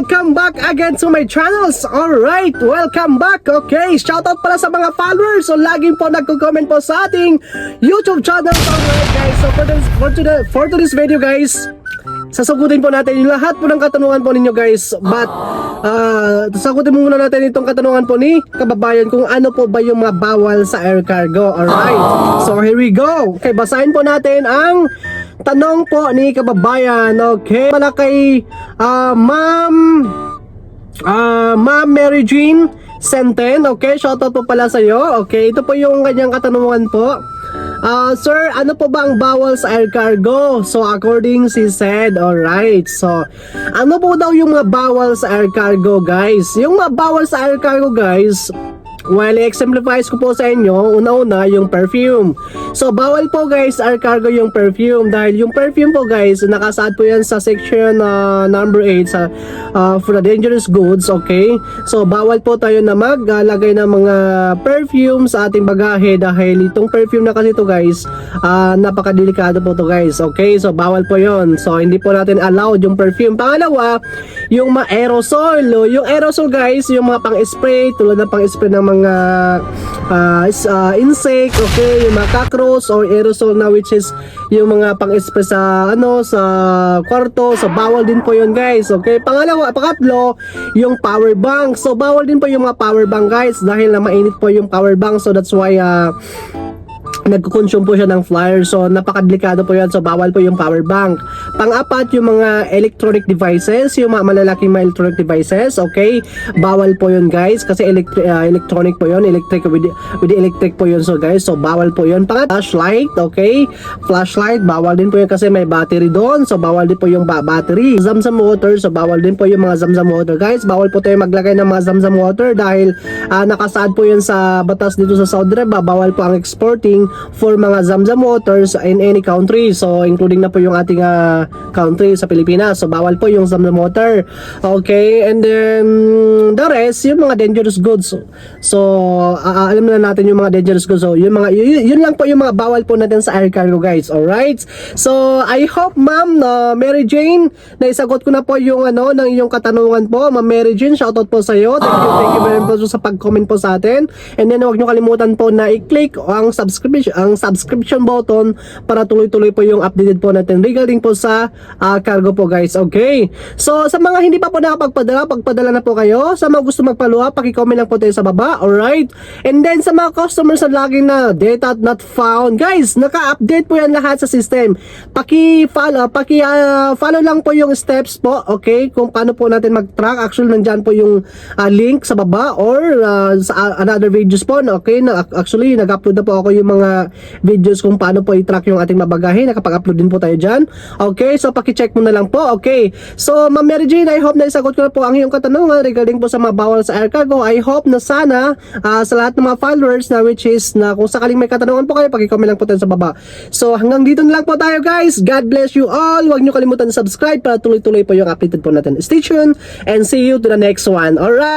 welcome back again to my channels. Alright, welcome back. Okay, shoutout pala sa mga followers. So, laging po nagko-comment po sa ating YouTube channel. Alright guys, so for this, for, today, for today's video guys, sasagutin po natin yung lahat po ng katanungan po ninyo guys. But, ah, sasagutin muna natin itong katanungan po ni kababayan kung ano po ba yung mga bawal sa air cargo. Alright, so here we go. Okay, basahin po natin ang tanong po ni kababayan. Okay, pala kay ah, ma'am Ah, Ma'am Mary Jean Senten, okay, shoutout po pala sa iyo. Okay, ito po yung kanyang katanungan po. Ah, sir, ano po ba ang bawal sa air cargo? So, according she said, alright. So, ano po daw yung mga bawal sa air cargo, guys? Yung mga bawal sa air cargo, guys, Well, i-exemplify ko po sa inyo, una-una yung perfume. So, bawal po guys, air cargo yung perfume dahil yung perfume po guys, nakasaad po yan sa section uh, number 8 sa uh, for the dangerous goods, okay? So, bawal po tayo na maglagay ng mga perfume sa ating bagahe dahil itong perfume na kasi to guys, uh, napakadelikado po to guys, okay? So, bawal po yon So, hindi po natin allowed yung perfume. Pangalawa, yung mga aerosol. no? Yung aerosol guys, yung mga pang-spray, tulad ng pang-spray ng mga uh, is- uh, insect, okay, yung mga cockroach or aerosol na which is yung mga pang-spray sa ano sa kwarto, so bawal din po yun guys, okay. Pangalawa, pangatlo, yung power bank. So bawal din po yung mga power bank guys dahil na mainit po yung power bank, so that's why uh, nagko-consume po siya ng flyer so napakadelikado po yan so bawal po yung power bank. Pang-apat yung mga electronic devices yung mga malalaking mga electronic devices okay? Bawal po yun guys kasi electri- uh, electronic po yun. Electric with, with electric po yun so guys so bawal po yun. Pang flashlight okay? Flashlight bawal din po yun kasi may battery doon so bawal din po yung ba- battery. Zamzam water so bawal din po yung mga zamzam water guys. Bawal po tayo maglagay ng mga zamzam water dahil ah, nakasaad po yun sa batas dito sa Saudi Arabia. Bawal po ang exporting for mga zamzam waters in any country. So including na po yung ating ah, country sa Pilipinas. So bawal po yung zamzam water. Okay and then the rest yung mga dangerous goods. So ah, alam na natin yung mga dangerous goods. So yung mga yun, yun lang po yung mga bawal po natin sa air cargo guys. Alright? So I hope ma'am na Mary Jane na isagot ko na po yung ano ng iyong katanungan po. Ma'am Mary Jane shoutout po sa iyo thank you thank you very much sa pag-comment po sa atin. And then huwag nyo kalimutan po na i-click ang subscription ang subscription button para tuloy-tuloy po yung updated po natin regarding po sa ah, cargo po guys. Okay. So sa mga hindi pa po nakapagpadala pagpadala na po kayo. Sa mga gusto magpaluha paki-comment lang po tayo sa baba. Alright. And then sa mga customers na laging na data not found guys naka-update po yan lahat sa system. Paki-follow paki ah, follow lang po yung steps po okay? Kung paano po natin mag-track. Actually nandyan po yung ah, link sa baba or ah, sa another videos po okay? Na actually nag-upload na po ako yung mga videos kung paano po i-track yung ating mabagahe. Nakapag-upload din po tayo dyan. Okay so paki-check mo na lang po. Okay. So Ma'am Mary Jane I hope na isagot ko na po ang iyong katanungan regarding po sa mga bawal sa air cargo. I hope na sana ah, sa lahat ng mga followers na which is na kung sakaling may katanungan po kayo paki-comment lang po tayo sa baba. So hanggang dito na lang po tayo guys. God bless you all. Huwag nyo kalimutan subscribe para tuloy-tuloy po yung updated po natin. Stay tuned and see you to the next one. Alright